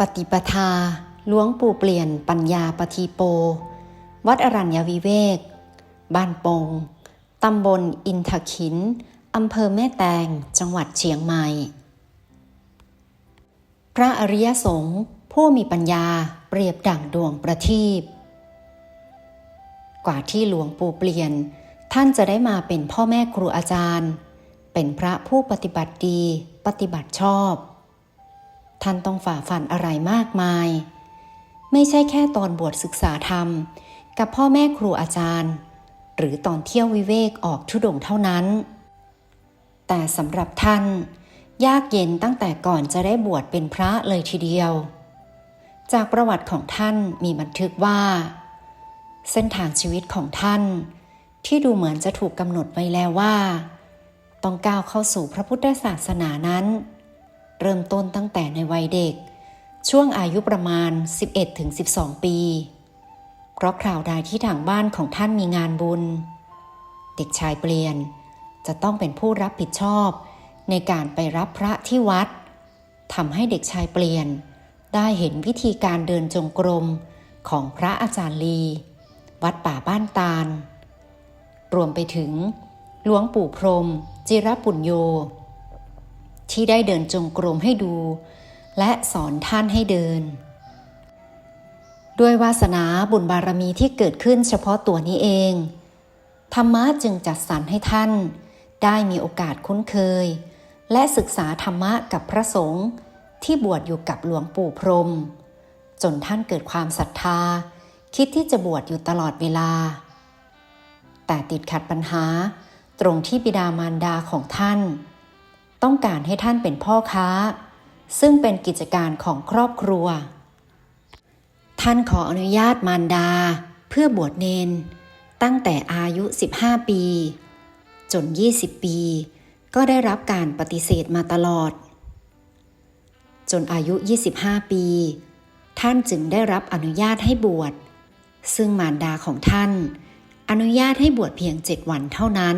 ปฏิปทาหลวงปู่เปลี่ยนปัญญาปทีโป วัดอรัญญวิเวก บ้านปง ตำบลอินทขิน อำเภอแม่แตง จังหวัดเชียงใหม่ พระอริยสงฆ์ผู้มีปัญญาเปรียบดั่งดวงประทีป กว่าที่หลวงปู่เปลี่ยน ท่านจะได้มาเป็นพ่อแม่ครูอาจารย์ เป็นพระผู้ปฏิบัติดี ปฏิบัติชอบ ท่านต้องฝ่าฟันอะไรมากมาย ไม่ใช่แค่ตอนบวชศึกษาธรรม กับพ่อแม่ครูอาจารย์ หรือตอนเที่ยววิเวกออกทุดงเท่านั้น แต่สำหรับท่าน ยากเย็นตั้งแต่ก่อนจะได้บวชเป็นพระเลยทีเดียว จากประวัติของท่านมีบันทึกว่า เส้นทางชีวิตของท่าน ที่ดูเหมือนจะถูกกำหนดไว้แล้วว่า ต้องก้าวเข้าสู่พระพุทธศาสนานั้น เริ่มต้นตั้งแต่ในวัยเด็ก ช่วงอายุประมาณ 11-12 ปี เพราะคราวใดที่ทางบ้านของท่านมีงานบุญ เด็กชายเปลี่ยนจะต้องเป็นผู้รับผิดชอบ ในการไปรับพระที่วัดทำให้เด็กชายเปลี่ยน ได้เห็นวิธีการเดินจงกรมของพระอาจารย์ลี วัดป่าบ้านตาล รวมไปถึงหลวงปู่พรม จิรปุญโย ที่ได้เดินจงกรมให้ดู และสอนท่านให้เดิน ด้วยวาสนาบุญบารมีที่เกิดขึ้นเฉพาะตัวนี้เอง ธรรมะจึงจัดสรรให้ท่าน ได้มีโอกาสคุ้นเคย และศึกษาธรรมะกับพระสงฆ์ที่บวชอยู่กับหลวงปู่พรม จนท่านเกิดความศรัทธา คิดที่จะบวชอยู่ตลอดเวลา แต่ติดขัดปัญหาตรงที่บิดามารดาของท่าน ต้องการให้ท่านเป็นพ่อค้า ซึ่งเป็นกิจการของครอบครัว ท่านขออนุญาตมารดา เพื่อบวชเนน ตั้งแต่อายุ 15 ปี จน 20 ปี ก็ได้รับการปฏิเสธมาตลอด จนอายุ 25 ปี ท่านจึงได้รับอนุญาตให้บวช ซึ่งมารดาของท่าน อนุญาตให้บวชเพียงเจ็ดวันเท่านั้น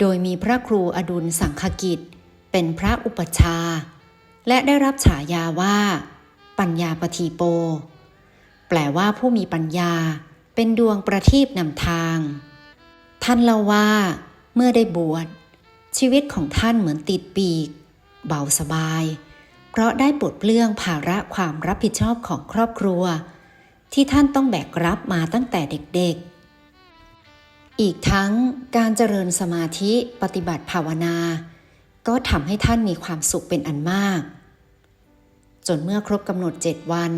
โดยมีพระครูอดุลสังฆกิจ เป็นพระอุปชา และได้รับฉายาว่า ปัญญาปทีโป แปลว่าผู้มีปัญญาเป็นดวงประทีปนำทาง ท่านเล่าว่า เมื่อได้บวชชีวิตของท่านเหมือนติดปีก เบาสบาย เพราะได้ปลดเปลื้องภาระความรับผิดชอบของครอบครัว ที่ท่านต้องแบกรับมาตั้งแต่เด็กๆ อีกทั้งการเจริญสมาธิปฏิบัติภาวนา ก็ทำให้ท่านมีความสุขเป็นอันมาก จนเมื่อครบกำหนดเจ็ดวัน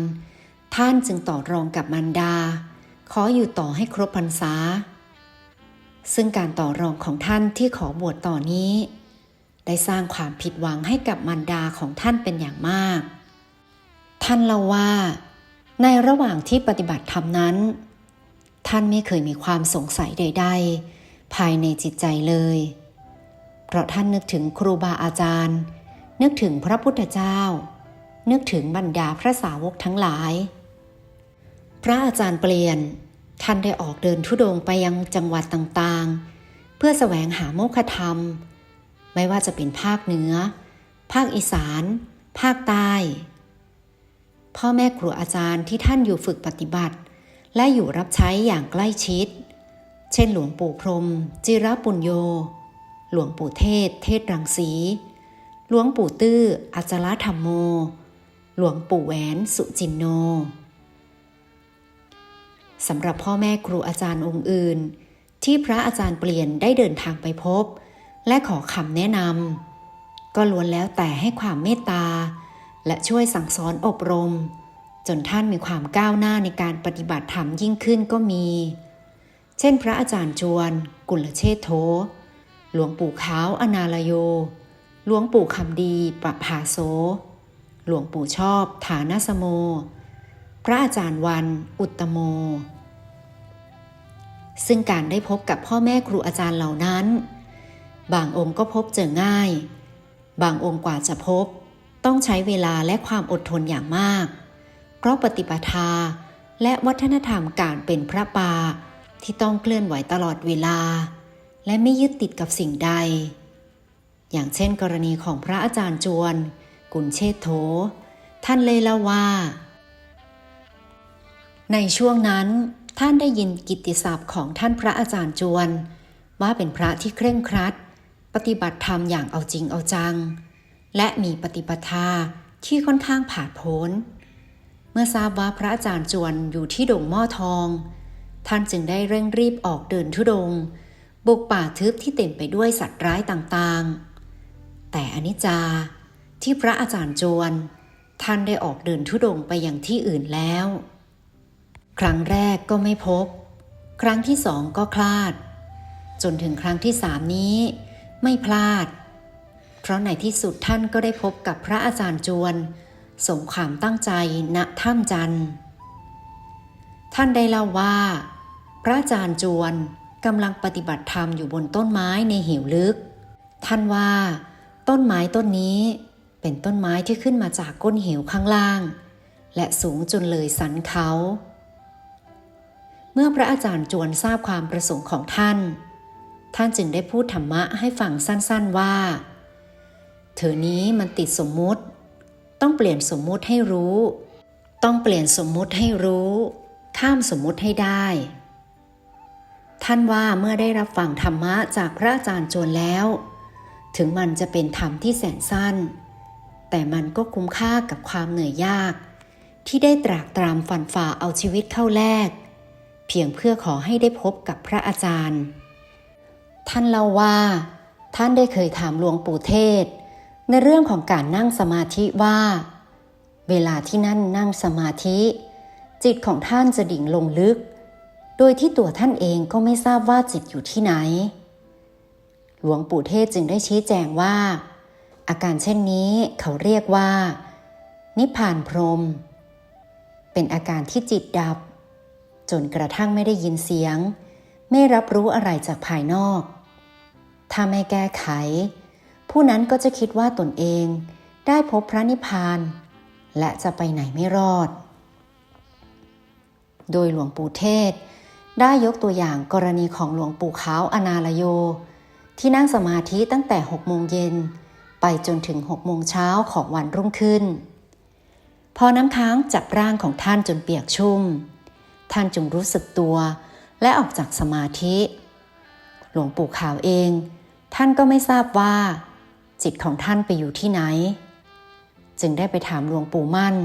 ท่านจึงต่อรองกับมารดา ขออยู่ต่อให้ครบพรรษา ซึ่งการต่อรองของท่านที่ขอบวชต่อนี้ ได้สร้างความผิดหวังให้กับมารดาของท่านเป็นอย่างมาก ท่านเล่าว่า ในระหว่างที่ปฏิบัติธรรมนั้น ท่านไม่เคยมีความสงสัยใด ๆ ภายในจิตใจเลย เพราะท่านนึกถึงครูบาอาจารย์ นึกถึงพระพุทธเจ้า นึกถึงบรรดาพระสาวกทั้งหลาย พระอาจารย์เปลี่ยน ท่านได้ออกเดินทุดงค์ไปยังจังหวัดต่างๆ เพื่อแสวงหาโมฆะธรรม ไม่ว่าจะเป็นภาคเหนือ ภาคอีสาน ภาคใต้ พ่อแม่ครูอาจารย์ที่ท่านอยู่ฝึกปฏิบัติ และอยู่รับใช้อย่างใกล้ชิด เช่นหลวงปู่พรม จิรปุญโย หลวงปู่เทศ เทศรังสี หลวงปู่ตื้อ อัจฉรธรรมโม หลวงปู่แหวนสุจินโนสำหรับพ่อแม่ครูอาจารย์องค์อื่น ที่พระอาจารย์เปลี่ยนได้เดินทางไปพบ และขอคำแนะนำก็ล้วนแล้วแต่ให้ความเมตตา และช่วยสั่งสอนอบรม จนท่านมีความก้าวหน้าในการปฏิบัติธรรมยิ่งขึ้นก็มี เช่น พระอาจารย์จวน กุลเชษโทหลวงปู่ขาวอนาลโย หลวงปู่คำดีปรับภาโซหลวงปู่ชอบฐานาสโม พระอาจารย์วัน อุตตโม ซึ่งการได้พบกับพ่อแม่ครูอาจารย์เหล่านั้น บางองค์ก็พบเจอง่าย บางองค์กว่าจะพบ ต้องใช้เวลาและความอดทนอย่างมาก เพราะปฏิปทา และวัฒนธรรมการเป็นพระปาที่ต้องเคลื่อนไหวตลอดเวลา และไม่ยึดติดกับสิ่งใด อย่างเช่นกรณีของพระอาจารย์จวน กุลเชษโธท่านเลยล่าว่า ในช่วงนั้นท่านได้ยินกิตติศัพท์ของท่านพระอาจารย์จวน ว่าเป็นพระที่เคร่งครัด ปฏิบัติธรรมอย่างเอาจริงเอาจัง และมีปฏิปทาที่ค่อนข้างผาดโผน เมื่อทราบว่าพระอาจารย์จวนอยู่ที่ดงหม้อทอง ท่านจึงได้เร่งรีบออกเดินทุดง บุกป่าทึบที่เต็มไปด้วยสัตว์ร้ายต่างๆ แต่อนิจจาที่พระอาจารย์จวน ท่านได้ออกเดินทุดงไปอย่างที่อื่นแล้ว ครั้งแรกก็ไม่พบ ครั้งที่สองก็คลาด จนถึงครั้งที่สามนี้ ไม่พลาด เพราะในที่สุดท่านก็ได้พบกับพระอาจารย์จวน สมความตั้งใจณถ้ำจันทร์ ท่านได้เล่าว่า พระอาจารย์จวนกำลังปฏิบัติธรรมอยู่บนต้นไม้ในเหวลึก ท่านว่า ต้นไม้ต้นนี้เป็นต้นไม้ที่ขึ้นมาจากก้นเหวข้างล่าง และสูงจนเลยสันเขา เมื่อพระอาจารย์จวนทราบความประสงค์ของท่าน ท่านจึงได้พูดธรรมะให้ฟังสั้นๆว่า เธอนี้มันติดสมมุติ ต้องเปลี่ยนสมมุติให้รู้ ต้องเปลี่ยนสมมุติให้รู้ ข้ามสมมุติให้ได้ ท่านว่าเมื่อได้รับฟังธรรมะจากพระอาจารย์จวนแล้ว ถึงมันจะเป็นธรรมที่แสนสั้น แต่มันก็คุ้มค่ากับความเหนื่อยยาก ที่ได้ตรากตรำฝันฝ่าเอาชีวิตเข้าแลกเพียงเพื่อขอให้ได้พบกับพระอาจารย์ ท่านเล่าว่า ท่านได้เคยถามหลวงปู่เทศ ในเรื่องของการนั่งสมาธิว่า เวลาที่นั่นนั่งสมาธิ จิตของท่านจะดิ่งลงลึก โดยที่ตัวท่านเองก็ไม่ทราบว่าจิตอยู่ที่ไหน หลวงปู่เทศจึงได้ชี้แจงว่า อาการเช่นนี้เขาเรียกว่า นิพพานพรม เป็นอาการที่จิตดับ จนกระทั่งไม่ได้ยินเสียง ไม่รับรู้อะไรจากภายนอก ถ้าไม่แก้ไข ผู้นั้นก็จะคิดว่าตนเองได้พบพระนิพพาน และจะไปไหนไม่รอด โดยหลวงปู่เทศ ได้ยกตัวอย่างกรณีของหลวงปู่ขาวอนาลโย ที่นั่งสมาธิตั้งแต่6โมงเย็น ไปจนถึง6โมงเช้าของวันรุ่งขึ้น พอน้ำค้างจับร่างของท่านจนเปียกชุ่ม ท่านจึงรู้สึกตัวและออกจากสมาธิ หลวงปู่ขาวเอง ท่านก็ไม่ทราบว่า จิตของท่านไปอยู่ที่ไหน จึงได้ไปถามหลวงปู่มั่น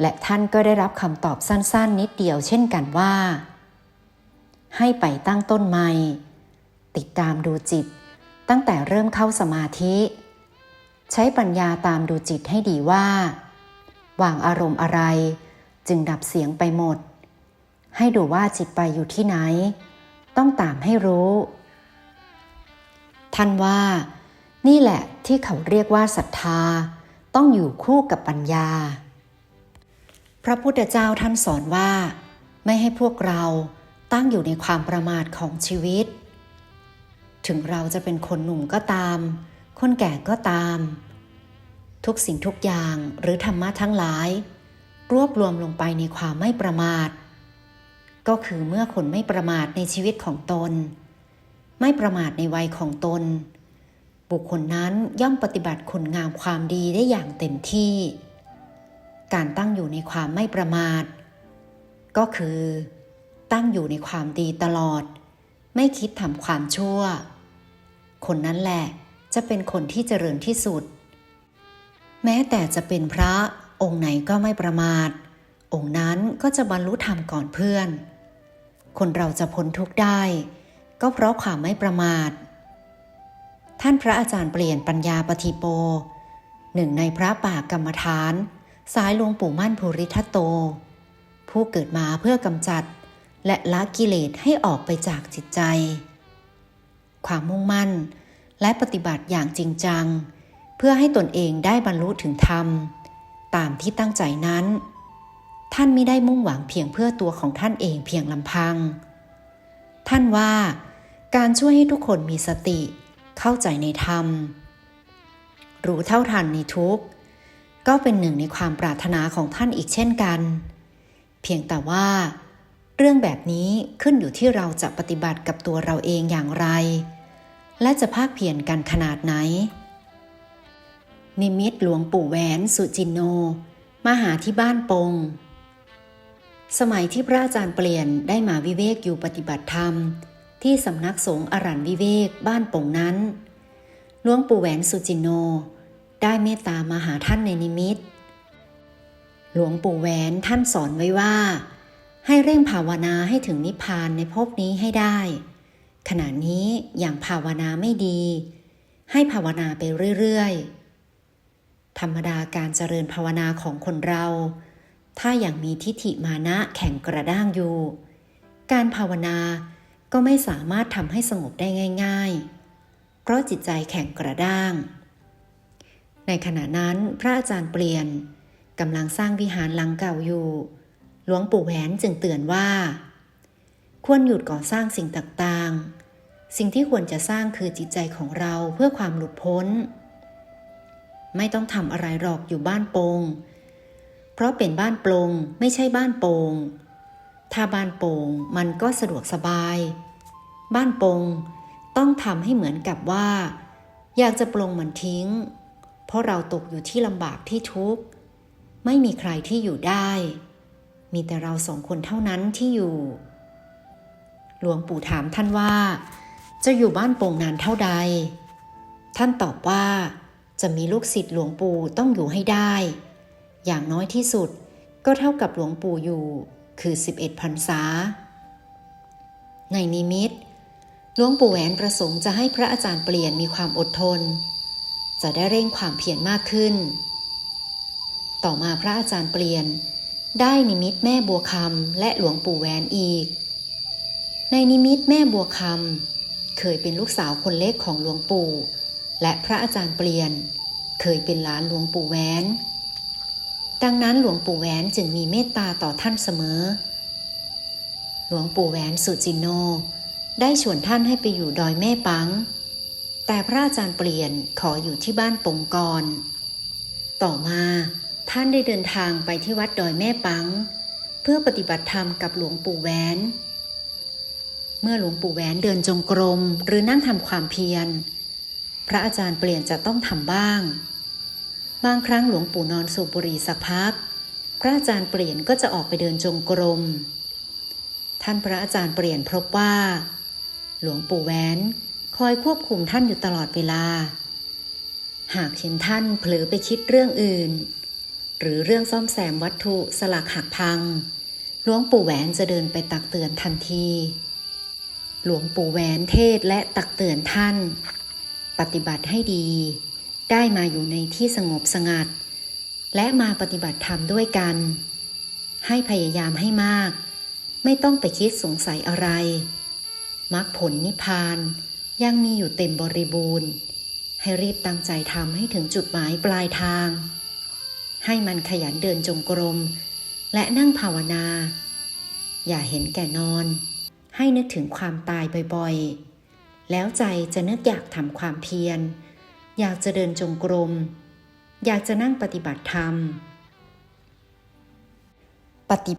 และท่านก็ได้รับคำตอบสั้นๆ นิดเดียวเช่นกันว่า ให้ไปตั้งต้นใหม่ ติดตามดูจิต ตั้งแต่เริ่มเข้าสมาธิ ใช้ปัญญาตามดูจิตให้ดีว่า วางอารมณ์อะไร จึงดับเสียงไปหมด ให้ดูว่าจิตไปอยู่ที่ไหน ต้องตามให้รู้ ท่านว่า นี่แหละที่เขาเรียกว่าศรัทธา ต้องอยู่คู่กับปัญญา พระพุทธเจ้าท่านสอนว่า ไม่ให้พวกเราตั้งอยู่ในความประมาทของชีวิต ถึงเราจะเป็นคนหนุ่มก็ตาม คนแก่ก็ตาม ทุกสิ่งทุกอย่างหรือธรรมะทั้งหลาย รวบรวมลงไปในความไม่ประมาท ก็คือเมื่อคนไม่ประมาทในชีวิตของตน ไม่ประมาทในวัยของตน บุคคลนั้นย่อมปฏิบัติคุณงามความดีได้อย่างเต็มที่ การตั้งอยู่ในความไม่ประมาท ก็คือ ตั้งอยู่ในความดีตลอด ไม่คิดทำความชั่ว คนนั้นแหละจะเป็นคนที่เจริญที่สุด แม้แต่จะเป็นพระองค์ไหนก็ไม่ประมาท องค์นั้นก็จะบรรลุธรรมก่อนเพื่อน คนเราจะพ้นทุกข์ได้ ก็เพราะความไม่ประมาท ท่านพระอาจารย์เปลี่ยนปัญญาปฏิโป หนึ่งในพระป่ากรรมฐาน สายหลวงปู่มั่นภูริทัตโต ผู้เกิดมาเพื่อกำจัด และละกิเลสให้ออกไปจากจิตใจ ความมุ่งมั่นและปฏิบัติอย่างจริงจัง เพื่อให้ตนเองได้บรรลุถึงธรรม ตามที่ตั้งใจนั้น ท่านไม่ได้มุ่งหวังเพียงเพื่อตัวของท่านเองเพียงลำพัง ท่านว่าการช่วยให้ทุกคนมีสติ เข้าใจในธรรม รู้เท่าทันในทุกข์ ก็เป็นหนึ่งในความปรารถนาของท่านอีกเช่นกัน เพียงแต่ว่า เรื่องแบบนี้ขึ้นอยู่ที่เราจะปฏิบัติกับตัวเราเองอย่างไร และจะภาคเพียรกันขนาดไหน นิมิตหลวงปู่แหวนสุจินโน มาหาที่บ้านปง สมัยที่พระอาจารย์เปลี่ยนได้มาวิเวกอยู่ปฏิบัติธรรม ที่สำนักสงฆ์อรันวิเวกบ้านป่งนั้นหลวงปู่แหวนสุจินโน ได้เมตตามาหาท่านในนิมิต หลวงปู่แหวนท่านสอนไว้ว่า ให้เร่งภาวนาให้ถึงนิพพานในภพนี้ให้ได้ ขณะนี้อย่างภาวนาไม่ดี ให้ภาวนาไปเรื่อยๆ ธรรมดาการเจริญภาวนาของคนเรา ถ้าอย่างมีทิฏฐิมานะแข็งกระด้างอยู่ การภาวนา ก็ไม่สามารถทำให้สงบได้ง่าย ๆ เพราะจิตใจแข็งกระด้าง ในขณะนั้นพระอาจารย์เปลี่ยนกำลังสร้างวิหารหลังเก่าอยู่ หลวงปู่แหวนจึงเตือนว่า ควรหยุดก่อสร้างสิ่งต่างๆ สิ่งที่ควรจะสร้างคือจิตใจของเราเพื่อความหลุดพ้น ไม่ต้องทำอะไรหรอกอยู่บ้านโปง เพราะเป็นบ้านโปงไม่ใช่บ้านโปง ถ้าบ้านโปงมันก็สะดวกสบาย บ้านโป่งต้องทำให้เหมือนกับว่า อยากจะปลงมันทิ้ง เพราะเราตกอยู่ที่ลำบากที่ทุกข์ ไม่มีใครที่อยู่ได้ มีแต่เราสองคนเท่านั้นที่อยู่ หลวงปู่ถามท่านว่า จะอยู่บ้านโป่งนานเท่าใด ท่านตอบว่า จะมีลูกศิษย์หลวงปู่ต้องอยู่ให้ได้ อย่างน้อยที่สุดก็เท่ากับหลวงปู่อยู่ คือ 11พรรษา ในนิมิตหลวงปู่แหวนประสงค์จะให้พระอาจารย์เปลี่ยนมีความอดทน จะได้เร่งความเพียรมากขึ้น ต่อมาพระอาจารย์เปลี่ยน ได้นิมิตแม่บัวคำและหลวงปู่แหวนอีก ในนิมิตแม่บัวคำเคยเป็นลูกสาวคนเล็กของหลวงปู่ และพระอาจารย์เปลี่ยน เคยเป็นหลานหลวงปู่แหวน ดังนั้นหลวงปู่แหวนจึงมีเมตตาต่อท่านเสมอ หลวงปู่แหวนสุจินโน ได้ชวนท่านให้ไปอยู่ดอยแม่ปัง แต่พระอาจารย์เปลี่ยนขออยู่ที่บ้านปงกร ต่อมาท่านได้เดินทางไปที่วัดดอยแม่ปัง เพื่อปฏิบัติธรรมกับหลวงปู่แหวน เมื่อหลวงปู่แหวนเดินจงกรมหรือนั่งทำความเพียร พระอาจารย์เปลี่ยนจะต้องทำบ้าง บางครั้งหลวงปู่นอนสูบบุหรี่สักพัก พระอาจารย์เปลี่ยนก็จะออกไปเดินจงกรม ท่านพระอาจารย์เปลี่ยนพบว่า หลวงปู่แหวนคอยควบคุมท่านอยู่ตลอดเวลา หากเห็นท่านเผลอไปคิดเรื่องอื่น หรือเรื่องซ่อมแซมวัตถุสลักหักพัง หลวงปู่แหวนจะเดินไปตักเตือนทันที หลวงปู่แหวนเทศและตักเตือนท่าน ปฏิบัติให้ดี ได้มาอยู่ในที่สงบสงัด และมาปฏิบัติธรรมด้วยกัน ให้พยายามให้มาก ไม่ต้องไปคิดสงสัยอะไรมรรคผลนิพพานยังมีอยู่เต็มบริบูรณ์ ให้รีบตั้งใจทำให้ถึงจุดหมายปลายทาง ให้มันขยันเดินจงกรม และนั่งภาวนา อย่าเห็นแก่นอน ให้นึกถึงความตายบ่อยๆ แล้วใจจะนึกอยากทำความเพียร อยากจะเดินจงกรม อยากจะนั่งปฏิบัติธรรม ปฏิ